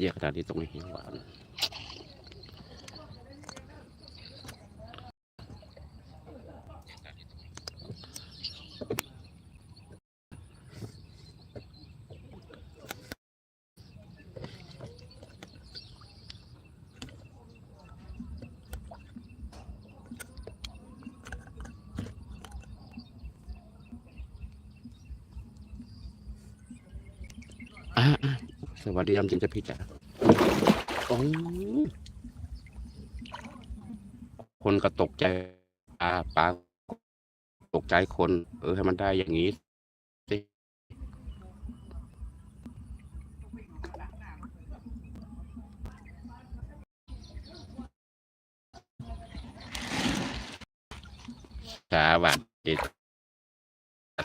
เยอะขนาดนี้ตรงนี้หวานอะอะ สวัสดียามเย็นจะพี่จ๋าโอ้ยคนก็ตกใจปลาปลาตกใจคน เออให้มันได้อย่างนี้สิสวัสดี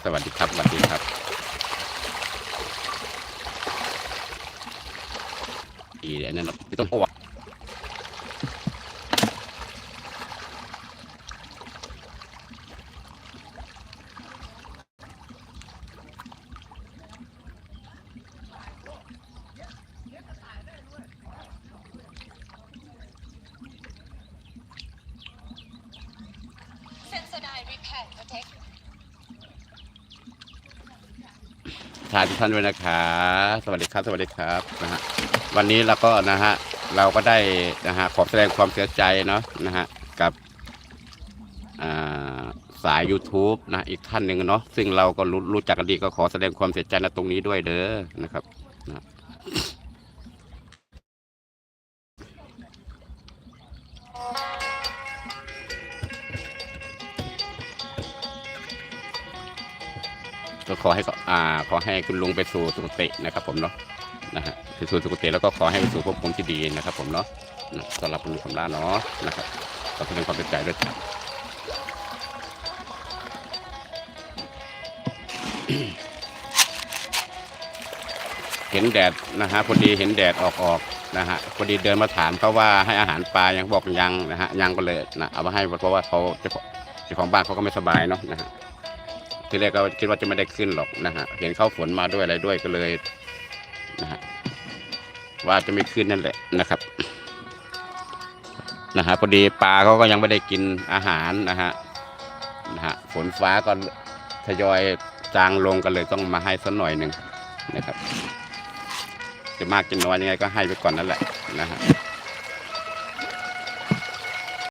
สวัสดีครับสวัสดีครับ ดีเลยนั่นนะไม่ต้องห่วงเซนโซอร์ไดรีแพร์โปรเทค ทานทุกท่านด้วยนะคะ สวัสดีครับ สวัสดีครับนะฮะวันนี้เราก็นะฮะเราก็ได้นะฮะขอแสดงความเสียใจเนาะนะฮะกับสาย YouTube นะอีกท่านหนึ่งเนาะซึ่งเราก็รู้รู้จักกันดีก็ขอแสดงความเสียใจณตรงนี้ด้วยเด้อนะครับนะ ก็ขอให้อ่าขอให้คุณลุงไปสู่สุคตินะครับ ผมเนาะนะฮะไปสู่สุคติแล้วก็ขอให้ไปสู่ภพภูมิที่ดีนะครับ ผมเนาะสำหรับคุณลุงคำลาเนาะนะครับขอแสดงความเสียใจด้วยครับเห็นแดดนะฮะพอดีเห็นแดดออกออกนะฮะพอดีเดินมาถามเขาว่าให้อาหารปลายังบอกยังนะฮะยังก็เลยนะเอามาให้เพราะว่าเขาเจ้าของบ้านเขาก็ไม่สบายเนาะนะฮะ ทีแรกก็คิดว่าจะไม่ได้ขึ้นหรอกนะฮะเห็นเขาฝนมาด้วยอะไรด้วยก็เลยนะฮะว่าจะไม่ขึ้นนั่นแหละนะครับนะฮะพอดีปลาเขาก็ยังไม่ได้กินอาหารนะฮะนะฮะฝนฟ้าก็ทยอยจางลงกันเลยต้องมาให้สักหน่อยหนึ่งนะครับ จะมากจะน้อยยังไงก็ให้ไปก่อนนั่นแหละนะฮะ